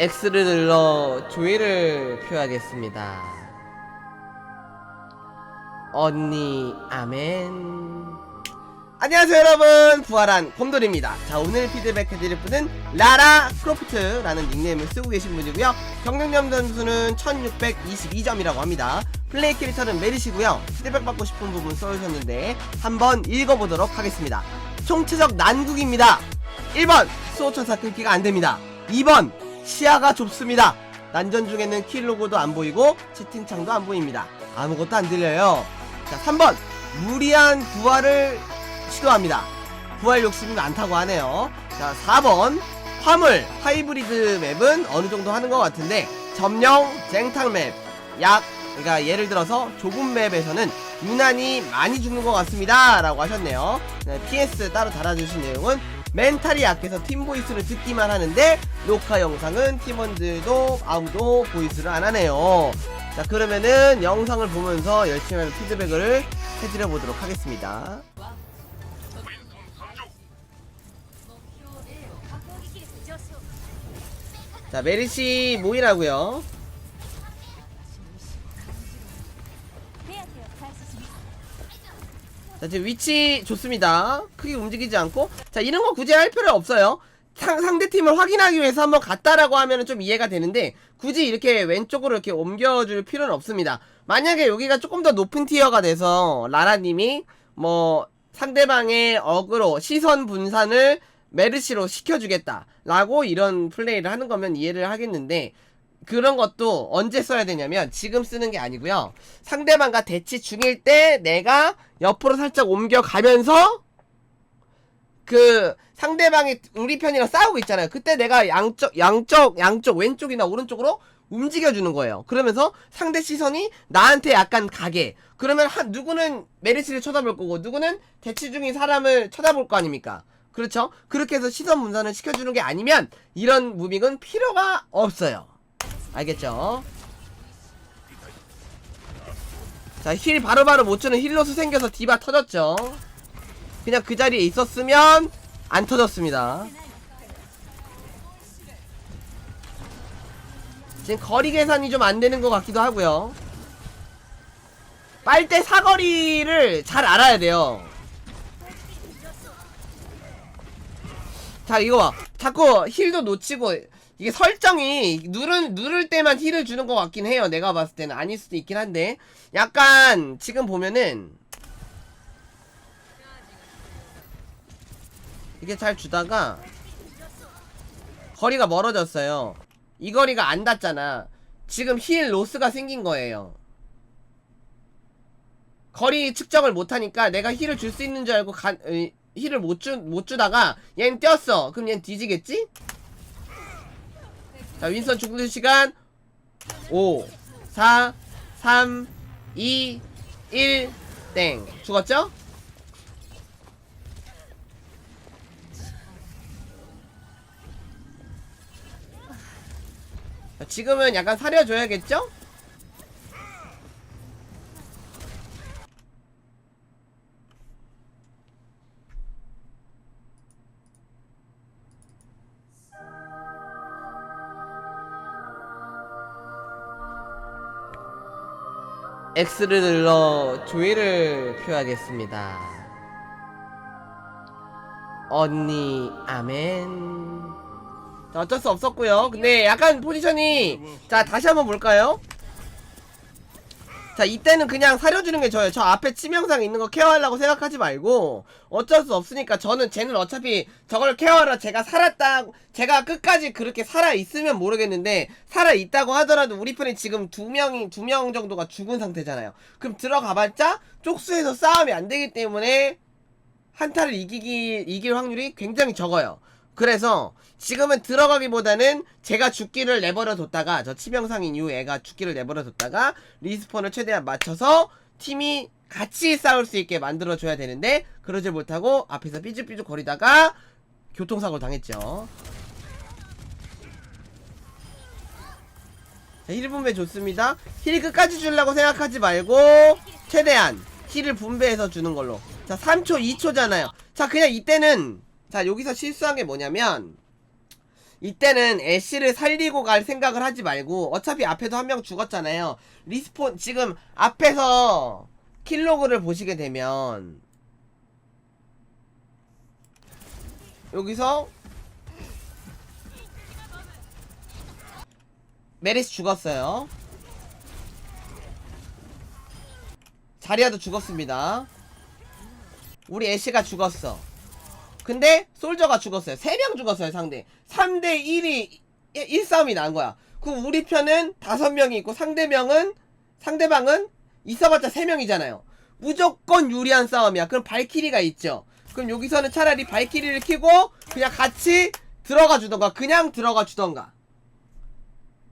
X를 눌러 조회를 표하겠습니다. 언니 아멘. 안녕하세요 여러분 부활한 곰돌입니다. 자 오늘 피드백 해드릴 분은 라라 크로프트라는 닉네임을 쓰고 계신 분이고요. 경력념 점수는 1622점이라고 합니다. 플레이 캐릭터는 메리시고요. 피드백 받고 싶은 부분 써주셨는데 한번 읽어보도록 하겠습니다. 총체적 난국입니다. 1번 수호천사 끊기가 안됩니다. 2번 시야가 좁습니다. 난전 중에는 킬 로고도 안 보이고 채팅창도 안 보입니다. 아무것도 안 들려요. 자 3번 무리한 부활을 시도합니다. 부활 욕심이 많다고 하네요. 자, 4번. 화물, 하이브리드 맵은 어느 정도 하는 것 같은데, 점령, 쟁탕 맵, 약, 그러니까 예를 들어서 좁은 맵에서는 유난히 많이 죽는 것 같습니다. 라고 하셨네요. 네, PS 따로 달아주신 내용은 멘탈이 약해서 팀 보이스를 듣기만 하는데, 녹화 영상은 팀원들도 아무도 보이스를 안 하네요. 자, 그러면은 영상을 보면서 열심히 하는 피드백을 해드려 보도록 하겠습니다. 자 메리시 모이라고요 자 지금 위치 좋습니다. 크게 움직이지 않고. 자 이런 거 굳이 할 필요 없어요. 상, 상대팀을 확인하기 위해서 한번 갔다라고 하면 좀 이해가 되는데 굳이 이렇게 왼쪽으로 이렇게 옮겨줄 필요는 없습니다. 만약에 여기가 조금 더 높은 티어가 돼서 라라님이 뭐 상대방의 어그로 시선 분산을 메르시로 시켜주겠다 라고 이런 플레이를 하는 거면 이해를 하겠는데 그런 것도 언제 써야 되냐면 지금 쓰는 게 아니고요. 상대방과 대치 중일 때 내가 옆으로 살짝 옮겨가면서 그 상대방이 우리 편이랑 싸우고 있잖아요. 그때 내가 양쪽 양쪽 양쪽 왼쪽이나 오른쪽으로 움직여주는 거예요. 그러면서 상대 시선이 나한테 약간 가게. 그러면 한 누구는 메르시를 쳐다볼 거고 누구는 대치 중인 사람을 쳐다볼 거 아닙니까? 그렇죠? 그렇게 해서 시선 분산을 시켜주는 게 아니면 이런 무빙은 필요가 없어요. 알겠죠? 자, 힐 바로바로 못 주는 힐로스 생겨서 디바 터졌죠? 그냥 그 자리에 있었으면 안 터졌습니다. 지금 거리 계산이 좀 안 되는 것 같기도 하고요. 빨대 사거리를 잘 알아야 돼요. 자 이거 봐 자꾸 힐도 놓치고 이게 설정이 누를 누를 때만 힐을 주는 것 같긴 해요. 내가 봤을 때는. 아닐 수도 있긴 한데. 약간 지금 보면은 이게 잘 주다가 거리가 멀어졌어요. 이 거리가 안 닿잖아. 지금 힐 로스가 생긴 거예요. 거리 측정을 못하니까 내가 힐을 줄 수 있는 줄 알고 간, 으이, 힐을 못, 주, 못 주다가 얘는 뛰었어. 그럼 얘는 뒤지겠지? 자 윈선 죽는 시간 5 4 3 2 1 땡 죽었죠? 자, 지금은 약간 사려줘야겠죠? X를 눌러 조회를 표하겠습니다. 언니 아멘. 자, 어쩔 수 없었고요. 근데 약간 포지션이 자 다시 한번 볼까요? 자 이때는 그냥 사려주는 게 좋아요. 저 앞에 치명상 있는 거 케어하려고 생각하지 말고 어쩔 수 없으니까 저는 쟤는 어차피 저걸 케어하러 제가 살았다 제가 끝까지 그렇게 살아 있으면 모르겠는데 살아 있다고 하더라도 우리 편이 지금 두 명이 두 명 정도가 죽은 상태잖아요. 그럼 들어가봤자 쪽수에서 싸움이 안 되기 때문에 한타를 이기기 이길 확률이 굉장히 적어요. 그래서 지금은 들어가기보다는 제가 죽기를 내버려 뒀다가 저 치명상인 이후 애가 죽기를 내버려 뒀다가 리스폰을 최대한 맞춰서 팀이 같이 싸울 수 있게 만들어줘야 되는데 그러지 못하고 앞에서 삐죽삐죽 거리다가 교통사고 당했죠. 자, 힐 분배 좋습니다. 힐 끝까지 주려고 생각하지 말고 최대한 힐을 분배해서 주는 걸로. 자, 3초, 2초잖아요. 자, 그냥 이때는 자, 여기서 실수한 게 뭐냐면 이때는 애쉬를 살리고 갈 생각을 하지 말고 어차피 앞에도 한 명 죽었잖아요. 리스폰 지금 앞에서 킬로그를 보시게 되면 여기서 메리스 죽었어요. 자리아도 죽었습니다. 우리 애쉬가 죽었어. 근데 솔저가 죽었어요. 3명 죽었어요, 상대. 3대 1이 1싸움이 난 거야. 그럼 우리 편은 5명이 있고 상대명은 상대방은 있어봤자 3명이잖아요. 무조건 유리한 싸움이야. 그럼 발키리가 있죠. 그럼 여기서는 차라리 발키리를 키고 그냥 같이 들어가 주던가 그냥 들어가 주던가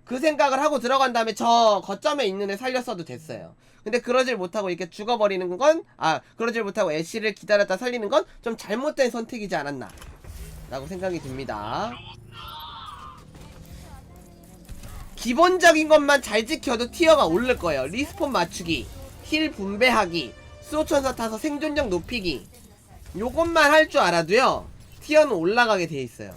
그 생각을 하고 들어간 다음에 저 거점에 있는 애 살렸어도 됐어요. 근데 그러질 못하고 이렇게 죽어버리는 건, 아, 그러질 못하고 애쉬를 기다렸다 살리는 건 좀 잘못된 선택이지 않았나. 라고 생각이 듭니다. 기본적인 것만 잘 지켜도 티어가 오를 거예요. 리스폰 맞추기, 힐 분배하기, 수호천사 타서 생존력 높이기. 요것만 할 줄 알아도요, 티어는 올라가게 돼 있어요.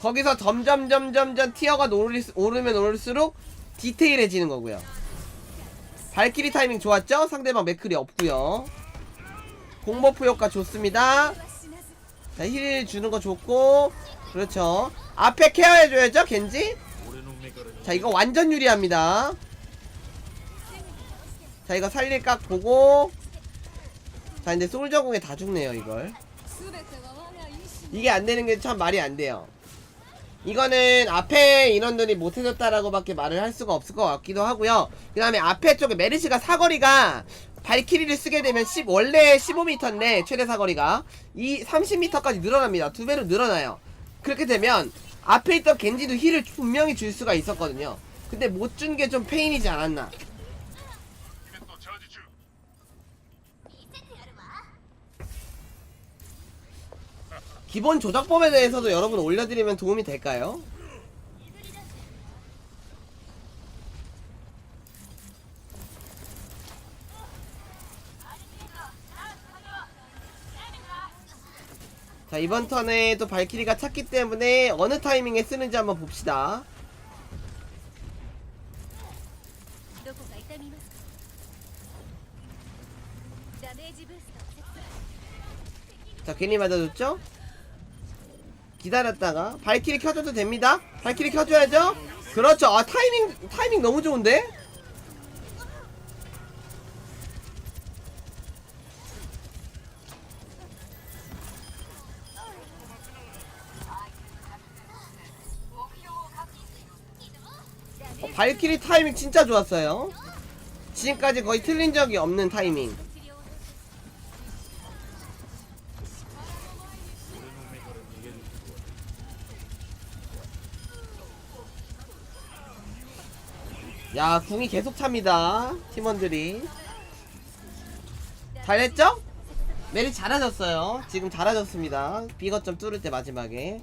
거기서 점점 점점 점 티어가 오르, 오르면 오를수록 디테일해지는 거고요. 발키리 타이밍 좋았죠? 상대방 맥클이 없고요. 공버프 효과 좋습니다. 자, 힐 주는 거 좋고 그렇죠. 앞에 케어해줘야죠, 겐지. 자, 이거 완전 유리합니다. 자, 이거 살릴 각 보고 자, 근데 솔저공에 다 죽네요, 이걸. 이게 안 되는 게 참 말이 안 돼요. 이거는 앞에 인원들이 못해줬다라고밖에 말을 할 수가 없을 것 같기도 하고요. 그 다음에 앞에 쪽에 메르시가 사거리가 발키리를 쓰게 되면 10, 원래 15m인데 최대 사거리가 이 30m까지 늘어납니다. 두 배로 늘어나요. 그렇게 되면 앞에 있던 겐지도 힐을 분명히 줄 수가 있었거든요. 근데 못 준 게 좀 페인이지 않았나. 기본 조작법에 대해서도 여러분 올려드리면 도움이 될까요? 자 이번 턴에 또 발키리가 찼기 때문에 어느 타이밍에 쓰는지 한번 봅시다 자 괜히 맞아줬죠? 기다렸다가 발키리 켜줘도 됩니다. 발키리 켜줘야죠? 그렇죠. 아 타이밍 타이밍 너무 좋은데? 어, 발키리 타이밍 진짜 좋았어요. 지금까지 거의 틀린 적이 없는 타이밍 야 궁이 계속 찹니다. 팀원들이. 잘했죠? 메리 잘하셨어요. 지금 잘하셨습니다. 비것 좀 뚫을 때 마지막에.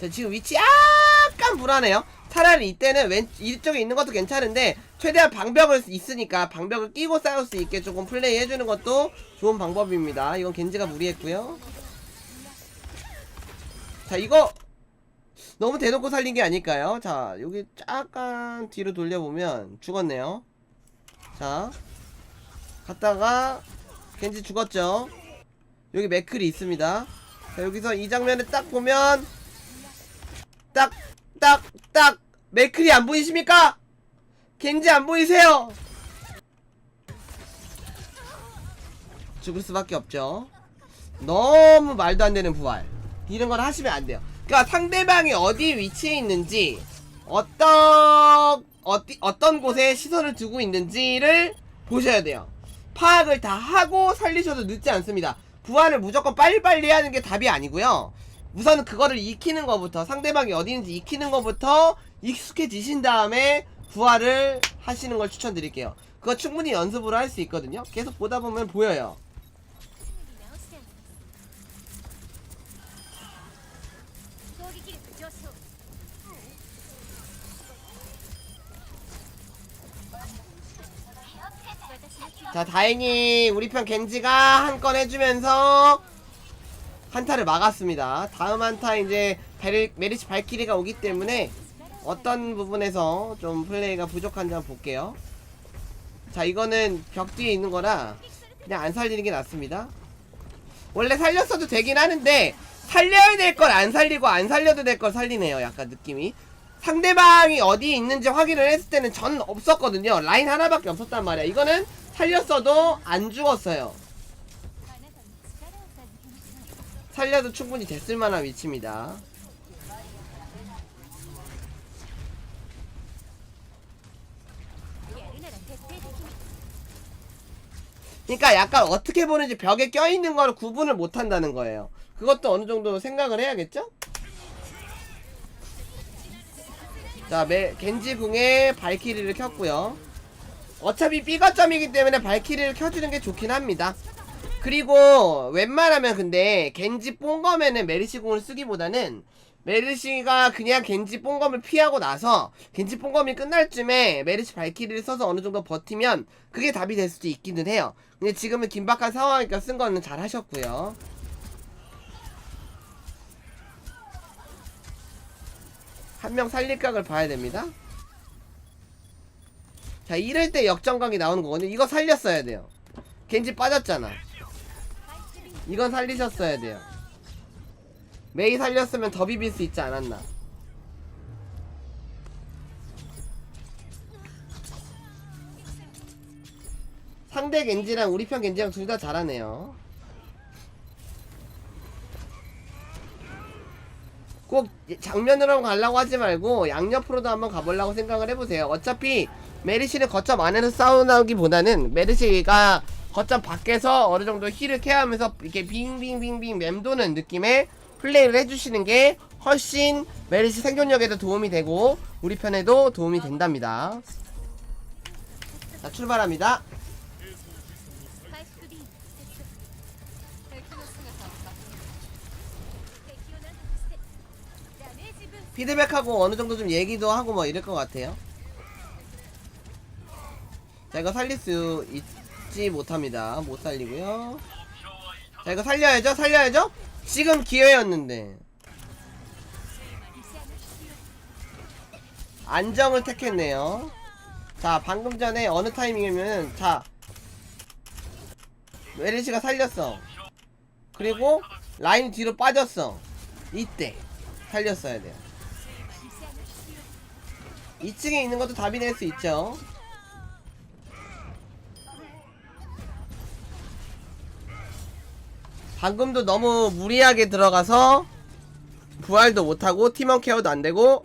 자, 지금 위치 약간 불안해요. 차라리 이때는 왼 이쪽에 있는 것도 괜찮은데 최대한 방벽을 있으니까 방벽을 끼고 싸울 수 있게 조금 플레이 해주는 것도 좋은 방법입니다. 이건 겐지가 무리했고요. 자 이거 너무 대놓고 살린 게 아닐까요? 자 여기 약간 뒤로 돌려보면 죽었네요 자 갔다가 겐지 죽었죠 여기 맥클이 있습니다 자 여기서 이 장면을 딱 보면 딱 딱 딱 맥클이 안 보이십니까? 겐지 안 보이세요? 죽을 수밖에 없죠 너무 말도 안 되는 부활 이런 걸 하시면 안 돼요. 그러니까 상대방이 어디 위치에 있는지 어떤 어디 어떤 곳에 시선을 두고 있는지를 보셔야 돼요. 파악을 다 하고 살리셔도 늦지 않습니다. 부활을 무조건 빨리빨리 하는 게 답이 아니고요. 우선 그거를 익히는 것부터 상대방이 어디 있는지 익히는 것부터 익숙해지신 다음에 부활을 하시는 걸 추천드릴게요. 그거 충분히 연습으로 할 수 있거든요. 계속 보다 보면 보여요. 자 다행히 우리 편 겐지가 한 건 해주면서 한타를 막았습니다. 다음 한타 이제 베리, 메리시 발키리가 오기 때문에 어떤 부분에서 좀 플레이가 부족한지 한번 볼게요. 자 이거는 벽 뒤에 있는 거라 그냥 안 살리는 게 낫습니다. 원래 살렸어도 되긴 하는데 살려야 될 걸 안 살리고 안 살려도 될 걸 살리네요 약간 느낌이 상대방이 어디에 있는지 확인을 했을 때는 전 없었거든요. 라인 하나밖에 없었단 말이야. 이거는 살렸어도 안 죽었어요. 살려도 충분히 됐을 만한 위치입니다. 그러니까 약간 어떻게 보는지 벽에 껴있는 걸 구분을 못한다는 거예요. 그것도 어느 정도 생각을 해야겠죠? 자, 메, 겐지궁에 발키리를 켰고요 어차피 B거점이기 때문에 발키리를 켜주는 게 좋긴 합니다 그리고 웬만하면 근데 겐지 뽕검에는 메리시궁을 쓰기보다는 메르시가 그냥 겐지 뽕검을 피하고 나서 겐지 뽕검이 끝날 쯤에 메르시 발키리를 써서 어느 정도 버티면 그게 답이 될 수도 있기는 해요. 근데 지금은 긴박한 상황이니까 쓴 거는 잘 하셨고요. 한 명 살릴 각을 봐야 됩니다. 자, 이럴 때 역전각이 나오는 거거든요. 이거 살렸어야 돼요. 겐지 빠졌잖아. 이건 살리셨어야 돼요. 메이 살렸으면 더 비빌 수 있지 않았나. 상대 겐지랑 우리 편 겐지랑 둘 다 잘하네요. 장면으로 가려고 하지 말고 양옆으로도 한번 가보려고 생각을 해보세요. 어차피 메르시를 거점 안에서 싸우기보다는 메르시가 거점 밖에서 어느 정도 힐을 케어하면서 이렇게 빙빙빙빙 맴도는 느낌의 플레이를 해주시는 게 훨씬 메르시 생존력에도 도움이 되고 우리 편에도 도움이 된답니다. 자 출발합니다. 피드백하고 어느 정도 좀 얘기도 하고 뭐 이럴 것 같아요. 자 이거 살릴 수 있지 못합니다. 못 살리고요. 자 이거 살려야죠. 살려야죠. 지금 기회였는데 안정을 택했네요. 자 방금 전에 어느 타이밍이면 자 메리시가 살렸어. 그리고 라인 뒤로 빠졌어. 이때 살렸어야 돼요. 2층에 있는 것도 답이 될 수 있죠. 방금도 너무 무리하게 들어가서 부활도 못하고 팀원 케어도 안되고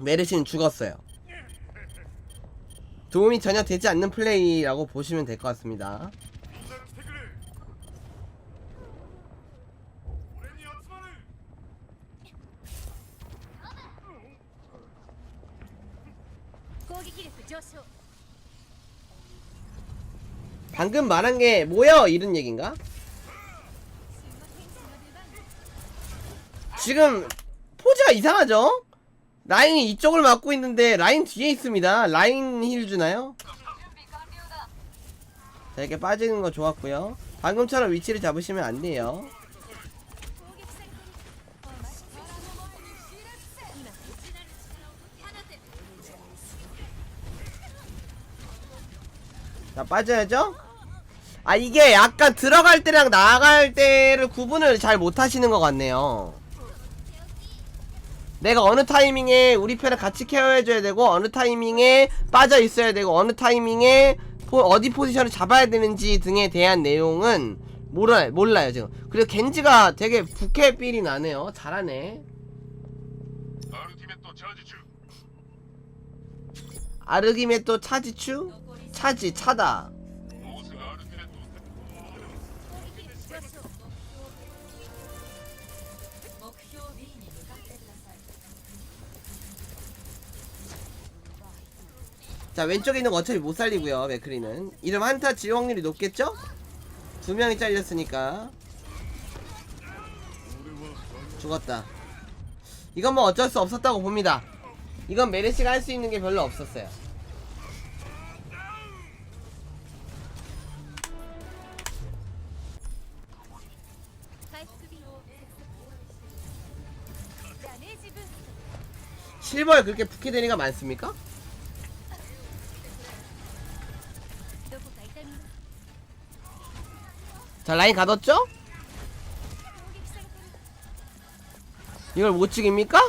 메르신 죽었어요. 도움이 전혀 되지 않는 플레이라고 보시면 될 것 같습니다. 방금 말한 게 뭐여 이런 얘긴가? 지금 포즈가 이상하죠? 라인이 이쪽을 막고 있는데 라인 뒤에 있습니다 라인 힐 주나요? 자 이렇게 빠지는 거 좋았고요 방금처럼 위치를 잡으시면 안 돼요 자 빠져야죠 아 이게 약간 들어갈 때랑 나갈 때를 구분을 잘 못하시는 것 같네요. 내가 어느 타이밍에 우리 편을 같이 케어해줘야 되고 어느 타이밍에 빠져 있어야 되고 어느 타이밍에 포, 어디 포지션을 잡아야 되는지 등에 대한 내용은 몰라요, 몰라요 지금. 그리고 겐지가 되게 부캐 삘이 나네요. 잘하네. 아르기메 또 차지추? 차지 차다. 자 왼쪽에 있는 거 어차피 못 살리고요 맥크리는. 이름 한타 지호 확률이 높겠죠? 두 명이 잘렸으니까. 죽었다. 이건 뭐 어쩔 수 없었다고 봅니다. 이건 메르시가 할 수 있는 게 별로 없었어요. 실버에 그렇게 부캐 대리가 많습니까? 자 라인 가뒀죠? 이걸 못 찍입니까?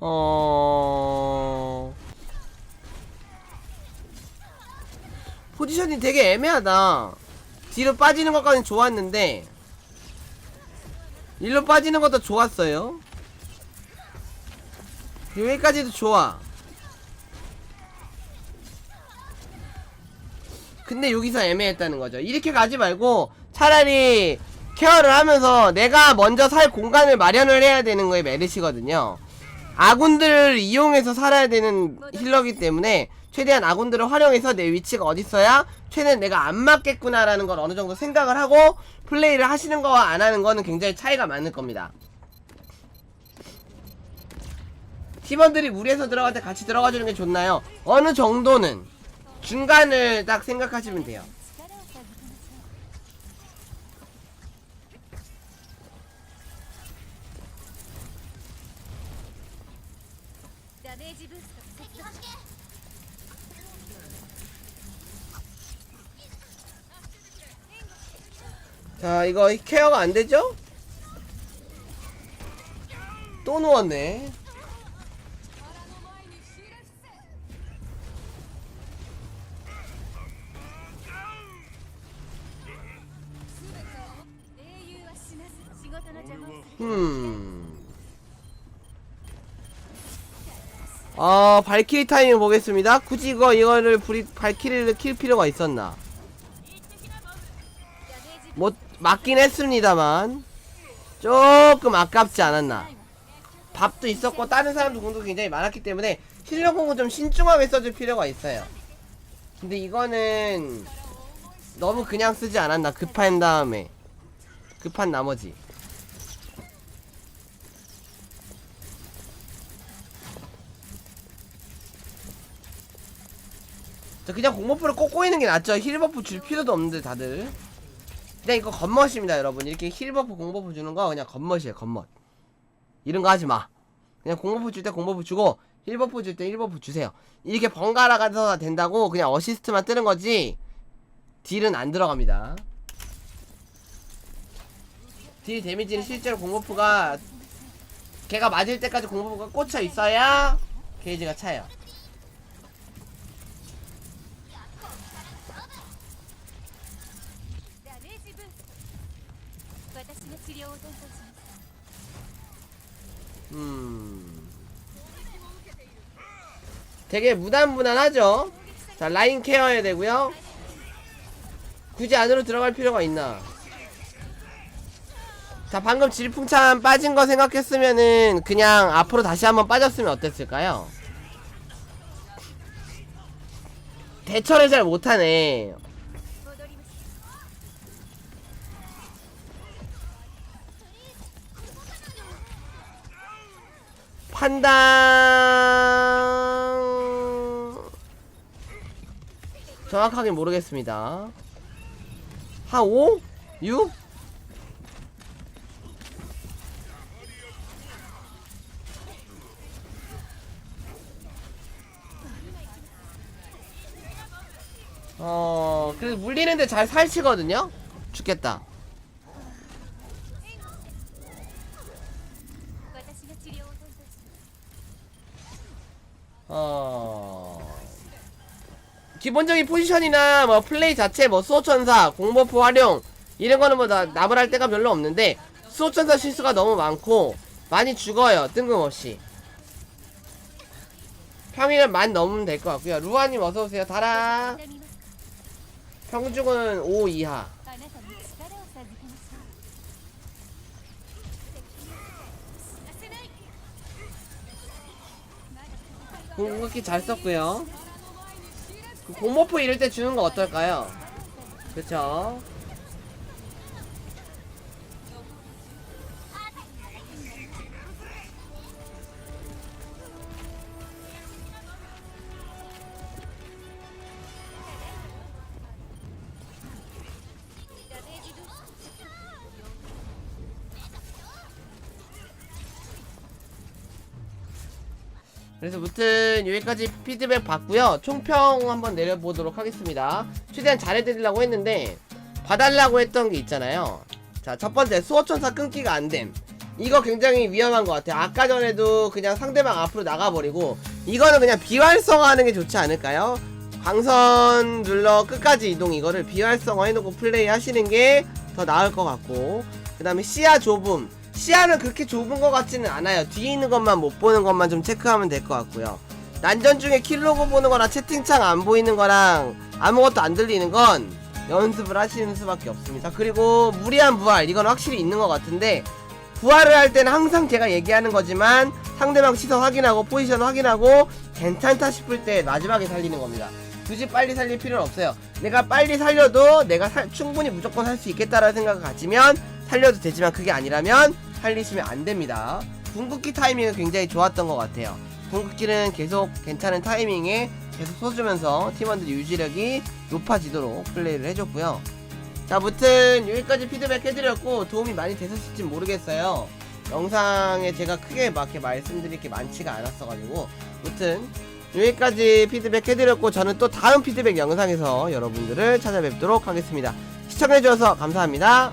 어... 포지션이 되게 애매하다 뒤로 빠지는 것까지는 좋았는데 일로 빠지는 것도 좋았어요. 여기까지도 좋아. 근데 여기서 애매했다는 거죠. 이렇게 가지 말고 차라리 케어를 하면서 내가 먼저 살 공간을 마련을 해야 되는 거에 메르시거든요. 아군들을 이용해서 살아야 되는 힐러기 때문에 최대한 아군들을 활용해서 내 위치가 어딨어야 최대한 내가 안 맞겠구나라는 걸 어느 정도 생각을 하고 플레이를 하시는 거와 안 하는 거는 굉장히 차이가 많을 겁니다. 팀원들이 무리해서 들어갈 때 같이 들어가 주는 게 좋나요? 어느 정도는 중간을 딱 생각하시면 돼요. 자 이거 케어가 안되죠? 또 놓았네 음. 어, 발키리 타이밍 보겠습니다. 굳이 이거, 이거를, 브리, 발키리를 킬 필요가 있었나. 못, 맞긴 했습니다만 조금 아깝지 않았나? 밥도 있었고 다른 사람도 공도 굉장히 많았기 때문에 실력 공은 좀 신중하게 써줄 필요가 있어요. 근데 이거는 너무 그냥 쓰지 않았나? 급한 다음에 급한 나머지. 자, 그냥 공버프를 꽂고 있는 게 낫죠. 힐버프 줄 필요도 없는데 다들. 그냥 이거 겉멋입니다, 여러분. 이렇게 힐버프, 공버프 주는 거 그냥 겉멋이에요, 겉멋. 이런 거 하지 마. 그냥 공버프 줄 때 공버프 주고 힐버프 줄 때 힐버프 주세요. 이렇게 번갈아 가서 된다고 그냥 어시스트만 뜨는 거지 딜은 안 들어갑니다. 딜 데미지는 실제로 공버프가 걔가 맞을 때까지 공버프가 꽂혀 있어야 게이지가 차요. 음. 되게 무난무난하죠? 자, 라인 케어 해야 되고요. 굳이 안으로 들어갈 필요가 있나? 자, 방금 질풍참 빠진 거 생각했으면은 그냥 앞으로 다시 한번 빠졌으면 어땠을까요? 대처를 잘 못하네. 판단 정확하게 모르겠습니다. 한 5? 6? 어, 그래도 물리는데 잘 살치거든요? 죽겠다. 어. 기본적인 포지션이나 뭐 플레이 자체 뭐 수호천사 공버프 활용 이런 거는 뭐 나, 남을 할 때가 별로 없는데 수호천사 실수가 너무 많고 많이 죽어요 뜬금없이. 평일은 만 넘으면 될 것 같고요. 루아님 어서오세요. 달아. 평균은 5 이하. 궁극기 잘 썼고요. 그 공버프 이럴 때 주는 거 어떨까요? 그쵸 그래서 무튼 여기까지 피드백 받고요. 총평 한번 내려보도록 하겠습니다. 최대한 잘해드리려고 했는데 봐달라고 했던 게 있잖아요. 자 첫 번째 수호천사 끊기가 안됨. 이거 굉장히 위험한 것 같아요. 아까 전에도 그냥 상대방 앞으로 나가버리고 이거는 그냥 비활성화하는 게 좋지 않을까요? 광선 눌러 끝까지 이동 이거를 비활성화 해놓고 플레이 하시는 게 더 나을 것 같고 그 다음에 시야 좁음 시야는 그렇게 좁은 것 같지는 않아요 뒤에 있는 것만 못 보는 것만 좀 체크하면 될 것 같고요 난전 중에 킬로그 보는 거랑 채팅창 안 보이는 거랑 아무것도 안 들리는 건 연습을 하시는 수밖에 없습니다 그리고 무리한 부활 이건 확실히 있는 것 같은데 부활을 할 때는 항상 제가 얘기하는 거지만 상대방 시선 확인하고 포지션 확인하고 괜찮다 싶을 때 마지막에 살리는 겁니다. 굳이 빨리 살릴 필요는 없어요. 내가 빨리 살려도 내가 살- 충분히 무조건 살 수 있겠다라는 생각을 가지면 살려도 되지만 그게 아니라면 살리시면 안 됩니다. 궁극기 타이밍은 굉장히 좋았던 것 같아요. 궁극기는 계속 괜찮은 타이밍에 계속 쏘주면서 팀원들 유지력이 높아지도록 플레이를 해줬고요. 자, 무튼 여기까지 피드백 해드렸고 도움이 많이 되셨을지 모르겠어요. 영상에 제가 크게 막 이렇게 말씀드릴 게 많지가 않았어가지고 무튼 여기까지 피드백 해드렸고 저는 또 다음 피드백 영상에서 여러분들을 찾아뵙도록 하겠습니다. 시청해주셔서 감사합니다.